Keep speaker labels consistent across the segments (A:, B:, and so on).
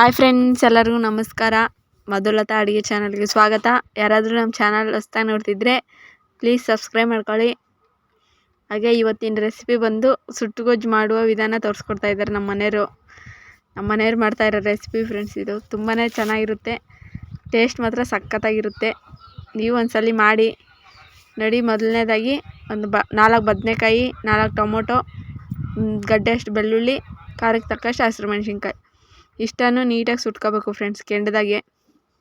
A: Hi friends ಎಲ್ಲರಿಗೂ ನಮಸ್ಕಾರ. ಮಧುಲತಾ ಅಡುಗೆ ಚಾನಲ್ಗೆ ಸ್ವಾಗತ. ಯಾರಾದರೂ ನಮ್ಮ ಚಾನಲ್ ಹೊಸ್ದಾಗಿ ನೋಡ್ತಿದ್ರೆ ಪ್ಲೀಸ್ ಸಬ್ಸ್ಕ್ರೈಬ್ ಮಾಡ್ಕೊಳ್ಳಿ. ಹಾಗೆ ಇವತ್ತಿನ ರೆಸಿಪಿ ಬಂದು ಸುಟ್ಟು ಗೊಜ್ಜು ಮಾಡುವ ವಿಧಾನ ತೋರಿಸ್ಕೊಡ್ತಾ ಇದ್ದಾರೆ ನಮ್ಮ ಮನೆಯವರು. ನಮ್ಮ ಮನೆಯವ್ರು ಮಾಡ್ತಾ ಇರೋ ರೆಸಿಪಿ ಫ್ರೆಂಡ್ಸ್ ಇದು ತುಂಬಾ ಚೆನ್ನಾಗಿರುತ್ತೆ. ಟೇಸ್ಟ್ ಮಾತ್ರ ಸಖತ್ತಾಗಿರುತ್ತೆ. ನೀವು ಒಂದ್ಸಲಿ ಮಾಡಿ ನಡಿ. ಮೊದಲನೇದಾಗಿ ಒಂದು ಬ, ನಾಲ್ಕು ಬದನೆಕಾಯಿ, ನಾಲ್ಕು ಟೊಮೊಟೊ ಗಡ್ಡೆ ಅಷ್ಟು ಬೆಳ್ಳುಳ್ಳಿ, ಖಾರಕ್ಕೆ ತಕ್ಕಷ್ಟು ಹಸಿರು ಮೆಣಸಿನ್ಕಾಯಿ. ಇಷ್ಟನ್ನು ನೀಟಾಗಿ ಸುಟ್ಕೋಬೇಕು ಫ್ರೆಂಡ್ಸ್ ಕೆಂಡದಾಗೆ,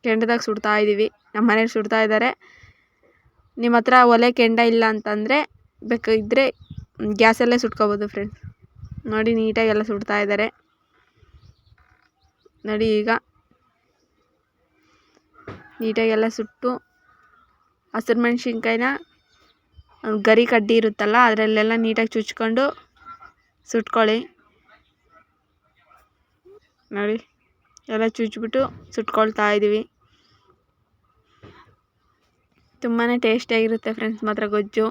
A: ಕೆಂಡದಾಗ ಸುಡ್ತಾ ಇದ್ದೀವಿ ನಮ್ಮ ಮನೇಲಿ ಸುಡ್ತಾ ಇದ್ದಾರೆ ನಿಮ್ಮ ಹತ್ರ ಒಲೆ ಕೆಂಡ ಇಲ್ಲ ಅಂತಂದರೆ ಬೇಕಿದ್ದರೆ ಗ್ಯಾಸಲ್ಲೇ ಸುಟ್ಕೋಬೋದು ಫ್ರೆಂಡ್ಸ್ ನೋಡಿ ನೀಟಾಗಿ ಎಲ್ಲ ಸುಡ್ತಾ ಇದ್ದಾರೆ ನೋಡಿ ಈಗ ನೀಟಾಗಿ ಎಲ್ಲ ಸುಟ್ಟು ಹಸಿರು ಮೆಣಸಿನ್ಕಾಯಿನ ಗರಿ ಕಡ್ಡಿ ಇರುತ್ತಲ್ಲ, ಅದರಲ್ಲೆಲ್ಲ ನೀಟಾಗಿ ಚುಚ್ಕೊಂಡು ಸುಟ್ಕೊಳ್ಳಿ. ನೋಡಿ, ಎಲ್ಲ ಚುಚ್ಚಿಬಿಟ್ಟು ಸುಟ್ಕೊಳ್ತಾ ಇದ್ದೀವಿ ತುಂಬಾ ಟೇಸ್ಟಿಯಾಗಿರುತ್ತೆ ಫ್ರೆಂಡ್ಸ್ ಮಾತ್ರ ಗೊಜ್ಜು.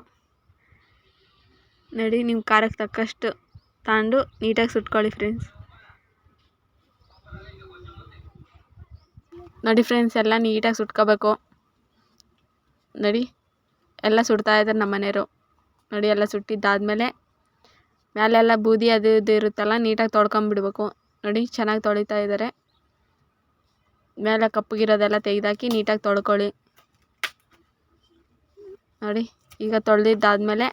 A: ನೋಡಿ ನಿಮ್ಮ ಖಾರಕ್ಕೆ ತಕ್ಕಷ್ಟು ತಗೊಂಡು ನೀಟಾಗಿ ಸುಟ್ಕೊಳ್ಳಿ ಫ್ರೆಂಡ್ಸ್ ನೋಡಿ ಫ್ರೆಂಡ್ಸ್ ಎಲ್ಲ ನೀಟಾಗಿ ಸುಟ್ಕೋಬೇಕು. ನೋಡಿ, ಎಲ್ಲ ಸುಡ್ತಾ ಇದ್ದಾರೆ ನಮ್ಮ ಮನೆಯವರು. ನೋಡಿ, ಎಲ್ಲ ಸುಟ್ಟಿದ್ದಾದಮೇಲೆ ಮೇಲೆಲ್ಲ ಬೂದಿ ಅದು ಇದು ಇರುತ್ತಲ್ಲ, ನೀಟಾಗಿ ತೊಳ್ಕೊಂಬಿಡ್ಬೇಕು. ನೋಡಿ, ಚೆನ್ನಾಗಿ ತೊಳಿತಾ ಇದ್ದಾರೆ. ಮೇಲೆ ಕಪ್ಪಗಿರೋದೆಲ್ಲ ತೆಗೆದಾಕಿ ನೀಟಾಗಿ ತೊಳ್ಕೊಳ್ಳಿ. ನೋಡಿ, ಈಗ ತೊಳೆದಿದ್ದಾದಮೇಲೆ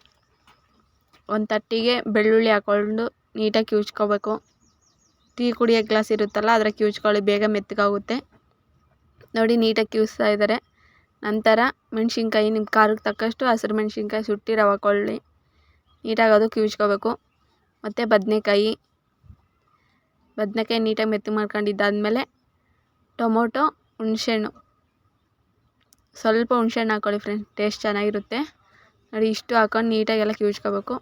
A: ಒಂದು ತಟ್ಟಿಗೆ ಬೆಳ್ಳುಳ್ಳಿ ಹಾಕ್ಕೊಂಡು ನೀಟಾಗಿ ಕಿವುಚ್ಕೋಬೇಕು. ಟೀ ಕುಡಿಯೋ ಗ್ಲಾಸ್ ಇರುತ್ತಲ್ಲ, ಅದರ ಕಿವುಚ್ಕೊಳ್ಳಿ, ಬೇಗ ಮೆತ್ತಗಾಗುತ್ತೆ. ನೋಡಿ, ನೀಟಾಗಿ ಕಿವಿಸ್ತಾ ಇದ್ದಾರೆ. ನಂತರ ಮೆಣಸಿನ್ಕಾಯಿ ನಿಮ್ಮ ಖಾರಕ್ಕೆ ತಕ್ಕಷ್ಟು ಹಸಿರು ಮೆಣಸಿನ್ಕಾಯಿ ಸುಟ್ಟಿರೋ ಹಾಕ್ಕೊಳ್ಳಿ ನೀಟಾಗಿ ಅದು ಕಿವುಚ್ಕೋಬೇಕು. ಮತ್ತು ಬದನೆಕಾಯಿ ಬದನೆಕಾಯಿ ನೀಟಾಗಿ ಮೆತ್ತಗೆ ಮಾಡ್ಕೊಂಡಿದ್ದಾದಮೇಲೆ ಟೊಮೊಟೊ, ಹುಣ್ಸೆಹಣ್ಣು. ಸ್ವಲ್ಪ ಹುಣ್ಸೆಹಣ್ಣು ಹಾಕ್ಕೊಳ್ಳಿ ಫ್ರೆಂಡ್ಸ್ ಟೇಸ್ಟ್ ಚೆನ್ನಾಗಿರುತ್ತೆ. ನೋಡಿ, ಇಷ್ಟು ಹಾಕೊಂಡು ನೀಟಾಗಿ ಎಲ್ಲ ಕಿವುಚ್ಕೋಬೇಕು.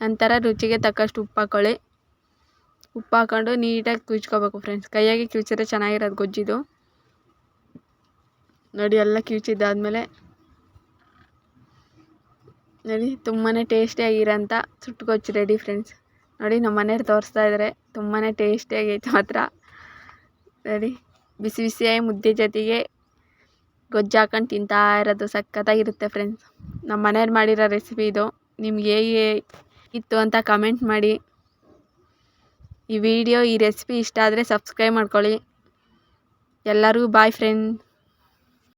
A: ನಂತರ ರುಚಿಗೆ ತಕ್ಕಷ್ಟು ಉಪ್ಪು ಹಾಕ್ಕೊಳ್ಳಿ ಉಪ್ಪು ಹಾಕ್ಕೊಂಡು ನೀಟಾಗಿ ಕಿವುಚ್ಕೋಬೇಕು ಫ್ರೆಂಡ್ಸ್ ಕೈಯಾಗಿ ಕಿವುಚಿದ್ರೆ ಚೆನ್ನಾಗಿರೋದು ಗೊಜ್ಜಿದು. ನೋಡಿ, ಎಲ್ಲ ಕಿವುಚಿದ್ದಾದಮೇಲೆ ನೋಡಿ ತುಂಬಾ ಟೇಸ್ಟಿಯಾಗಿರೋಂಥ ಸುಟ್ಟು ಗೊಜ್ಜು ರೆಡಿ ಫ್ರೆಂಡ್ಸ್ ನೋಡಿ ನಮ್ಮ ಮನೆಯವ್ರು ತೋರಿಸ್ತಾ ಇದ್ದಾರೆ. ತುಂಬಾ ಟೇಸ್ಟಿಯಾಗೈತೆ ಮಾತ್ರ. ಸರಿ, ಬಿಸಿ ಬಿಸಿಯಾಗಿ ಮುದ್ದೆ ಜೊತೆಗೆ ಗೊಜ್ಜು ಹಾಕೊಂಡು ತಿಂತಾ ಇರೋದು ಸಖತ್ತಾಗಿರುತ್ತೆ ಫ್ರೆಂಡ್ಸ್ ನಮ್ಮ ಮನೆಯವ್ರು ಮಾಡಿರೋ ರೆಸಿಪಿ ಇದು. ನಿಮ್ಗೆ ಹೇಗೆ ಇತ್ತು ಅಂತ ಕಮೆಂಟ್ ಮಾಡಿ. ಈ ವಿಡಿಯೋ ಈ ರೆಸಿಪಿ ಇಷ್ಟ ಆದರೆ ಸಬ್ಸ್ಕ್ರೈಬ್ ಮಾಡ್ಕೊಳ್ಳಿ. ಎಲ್ಲರಿಗೂ ಬಾಯ್ ಫ್ರೆಂಡ್